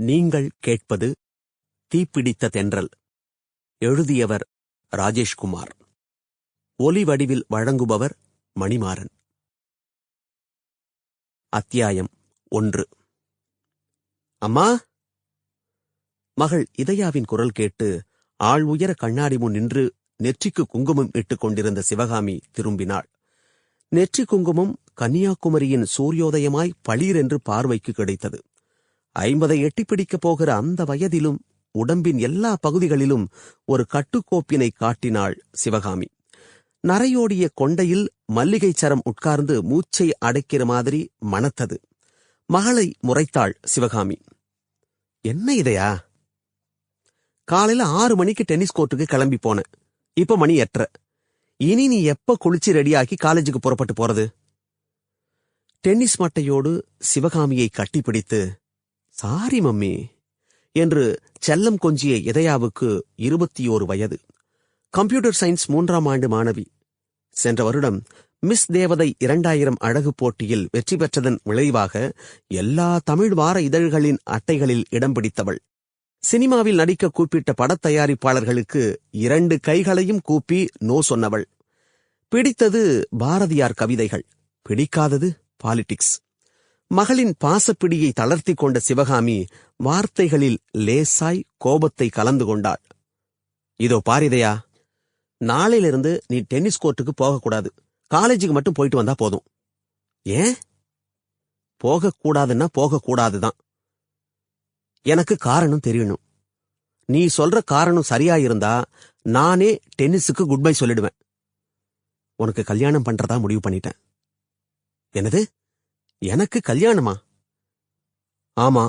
நீங்கள் கேட்பது தீப்பிடித்த தென்றல் எழுதியவர் ராஜேஷ்குமார். ஒலி வடிவில் வழங்குபவர் மணிமாறன். அத்தியாயம் ஒன்று. அம்மா! மகள் இதயாவின் குரல் கேட்டு ஆள் உயர கண்ணாடி முன் நின்று நெற்றிக்கு குங்குமம் இட்டுக் கொண்டிருந்த சிவகாமி திரும்பினாள். நெற்றி குங்குமம் கன்னியாகுமரியின் சூரியோதயமாய் பளீரென்று பார்வைக்கு கிடைத்தது. ஐம்பதை எட்டிப் பிடிக்கப் போகிற அந்த வயதிலும் உடம்பின் எல்லா பகுதிகளிலும் ஒரு கட்டுக்கோப்பினை காட்டினாள் சிவகாமி. நரையோடிய கொண்டையில் மல்லிகைச் சரம் உட்கார்ந்து மூச்சை அடைக்கிற மாதிரி மணத்தது. மகளை முறைத்தாள் சிவகாமி. என்ன இதையா? காலையில ஆறு மணிக்கு டென்னிஸ் கோர்ட்டுக்கு கிளம்பி போனேன். இப்ப மணி எட்டரை இனி நீ எப்ப குளிச்சு ரெடியாக்கி காலேஜுக்கு புறப்பட்டு போறது? டென்னிஸ் மட்டையோடு சிவகாமியை கட்டிப்பிடித்து சாரி மம்மி என்று செல்லம் கொஞ்சிய இதயாவுக்கு இருபத்தி ஓரு வயது. கம்ப்யூட்டர் சயின்ஸ் மூன்றாம் ஆண்டு மாணவி. சென்ற வருடம் மிஸ் தேவதை இரண்டாயிரம் அழகு போட்டியில் வெற்றி பெற்றதன் விளைவாக எல்லா தமிழ் வார இதழ்களின் அட்டைகளில் இடம் பிடித்தவள். சினிமாவில் நடிக்க கூப்பிட்ட படத் தயாரிப்பாளர்களுக்கு இரண்டு கைகளையும் கூப்பி நோ சொன்னவள். பிடித்தது பாரதியார் கவிதைகள். பிடிக்காதது பாலிடிக்ஸ். மகளின் பாசப்பிடியை தளர்த்தி கொண்ட சிவகாமி வார்த்தைகளில் லேசாய் கோபத்தை கலந்து கொண்டாள். இதோ பாரிதையா நாளையிலிருந்து நீ டென்னிஸ் கோர்ட்டுக்கு போகக்கூடாது. காலேஜுக்கு மட்டும் போயிட்டு வந்தா போதும். ஏன்? போகக்கூடாதுன்னா போகக்கூடாதுதான். எனக்கு காரணம் தெரியணும். நீ சொல்ற காரணம் சரியா இருந்தா நானே டென்னிஸுக்கு குட் பை சொல்லிடுவேன். உனக்கு கல்யாணம் பண்றதா முடிவு பண்ணிட்டேன். என்னது? எனக்கு கல்யாணமா? ஆமா.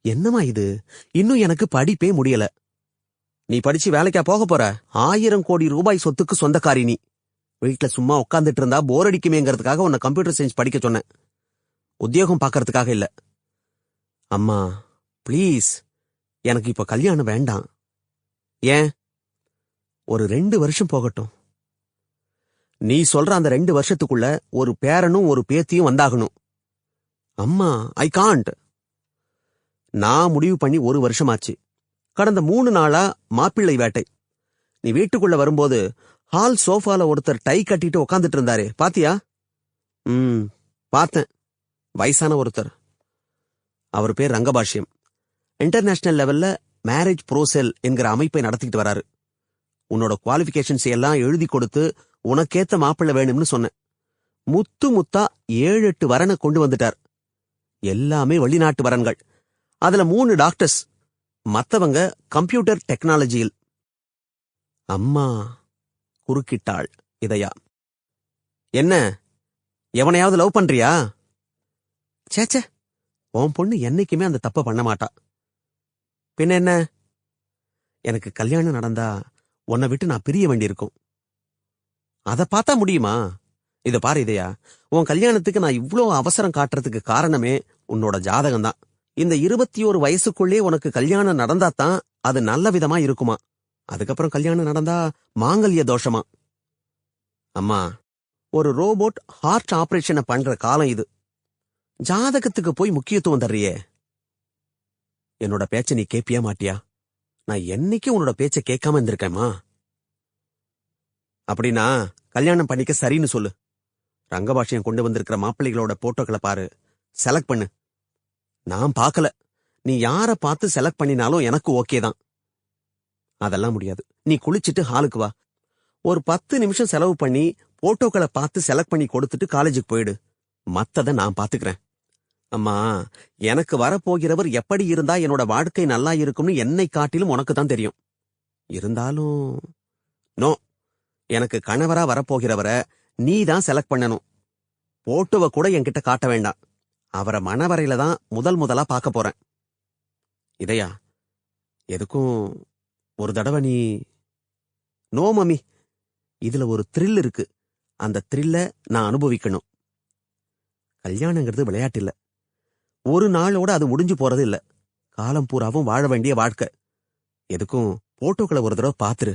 என்னமா இது? இன்னும் எனக்கு படிப்பே முடியல. நீ படிச்சு வேலைக்கா போக போற? ஆயிரம் கோடி ரூபாய் சொத்துக்கு சொந்தக்காரி நீ. வீட்டுல சும்மா உட்காந்துட்டு இருந்தா போர் அடிக்குமேங்கிறதுக்காக உன்னை கம்ப்யூட்டர் சயின்ஸ் படிக்க சொன்னேன். உத்தியோகம் பார்க்கறதுக்காக இல்ல. அம்மா ப்ளீஸ் எனக்கு இப்ப கல்யாணம் வேண்டாம். ஏன்? ஒரு ரெண்டு வருஷம் போகட்டும். நீ சொல்ற அந்த ரெண்டு வருஷத்துக்குள்ள ஒரு பேரனும் ஒரு பேத்தியும் வந்தாகணும். அம்மா ஐ காண்ட் நான் முடிவு பண்ணி ஒரு வருஷமாச்சு. கடந்த மூணு நாளா மாப்பிள்ளை வேட்டை. நீ வீட்டுக்குள்ள வரும்போது ஹால் சோஃபால ஒருத்தர் டை கட்டிட்டு உக்காந்துட்டு இருந்தாரே. பாத்தியா? ம் பார்த்தேன். வயசான ஒருத்தர். அவர் பேர் ரங்கபாஷ்யம். இன்டர்நேஷனல் லெவல்ல மேரேஜ் ப்ரோசெல் என்கிற அமைப்பை நடத்திக்கிட்டு வராரு. உன்னோட குவாலிஃபிகேஷன்ஸ் எல்லாம் எழுதி கொடுத்து உனக்கேத்த மாப்பிள்ள வேணும்னு சொன்னேன். முத்து முத்தா ஏழு எட்டு வரனை கொண்டு வந்துட்டார். எல்லாமே வெளிநாட்டு வரன்கள். அதுல மூணு டாக்டர்ஸ். மத்தவங்க கம்ப்யூட்டர் டெக்னாலஜியில். அம்மா குறுக்கிட்டாள் இதயா. என்ன? எவனையாவது லவ் பண்றியா? சேச்சே உன் பொண்ணு என்னைக்குமே அந்த தப்ப பண்ண மாட்டா. பின்ன என்ன? எனக்கு கல்யாணம் நடந்தா உன்னை விட்டு நான் பிரிய வேண்டியிருக்கும். அத பார்த்தா முடியுமா? இத பாரு இதயா உன் கல்யாணத்துக்கு நான் இவ்ளோ அவசரம் காட்டுறதுக்கு காரணமே உன்னோட ஜாதகம் தான் இந்த இருபத்தி ஒரு வயசுக்குள்ளே உனக்கு கல்யாணம் நடந்தா தான் அது நல்ல விதமா இருக்குமா? அதுக்கப்புறம் கல்யாணம் நடந்தா மாங்கல்ய தோஷமா? அம்மா ஒரு ரோபோட் ஹார்ட் ஆபரேஷனை பண்ற காலம் இது. ஜாதகத்துக்கு போய் முக்கியத்துவம் தர்றியே. என்னோட பேச்ச நீ கேப்பியா மாட்டியா? நான் என்னைக்கு உன்னோட பேச்ச கேட்காம இருந்திருக்கேம்மா? அப்படின்னா கல்யாணம் பண்ணிக்க சரின்னு சொல்லு. ரங்கபாஷியம் கொண்டு வந்திருக்கிற மாப்பிள்ளைகளோட போட்டோக்களை பாரு. செலக்ட் பண்ணு. நான் பார்க்கல. நீ யார பார்த்து செலக்ட் பண்ணினாலும் எனக்கு ஓகே தான். அதெல்லாம் முடியாது. நீ குளிச்சிட்டு ஹாலுக்கு வா. ஒரு பத்து நிமிஷம் செலவு பண்ணி போட்டோக்களை பார்த்து செலக்ட் பண்ணி கொடுத்துட்டு காலேஜுக்கு போயிடு. மத்தத நான் பாத்துக்கிறேன் அம்மா எனக்கு வரப்போகிறவர் எப்படி இருந்தா என்னோட வாழ்க்கை நல்லா இருக்கும்னு என்னை காட்டிலும் உனக்கு தான் தெரியும். இருந்தாலும் நோ எனக்கு கணவரா வரப்போகிறவரை நீ தான் செலக்ட் பண்ணணும். போட்டோவை கூட என்கிட்ட காட்ட வேண்டாம். அவரை மனவரையில தான் முதல் முதலா பார்க்க போறேன். இதையா? எதுக்கும் ஒரு தடவை நீ நோ மம்மி. இதுல ஒரு த்ரில் இருக்கு. அந்த த்ரில்ல நான் அனுபவிக்கணும். கல்யாணங்கிறது விளையாட்டு இல்ல. ஒரு நாளோட அது முடிஞ்சு போறது இல்ல காலம் பூராவும் வாழ வேண்டிய வாழ்க்கை. எதுக்கும் போட்டோக்களை ஒரு தடவை பாத்துரு.